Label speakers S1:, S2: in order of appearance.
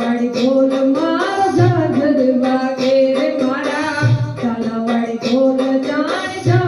S1: वाडी गोल मार झा मागे रे मारा त्याला वाडी गोल जाण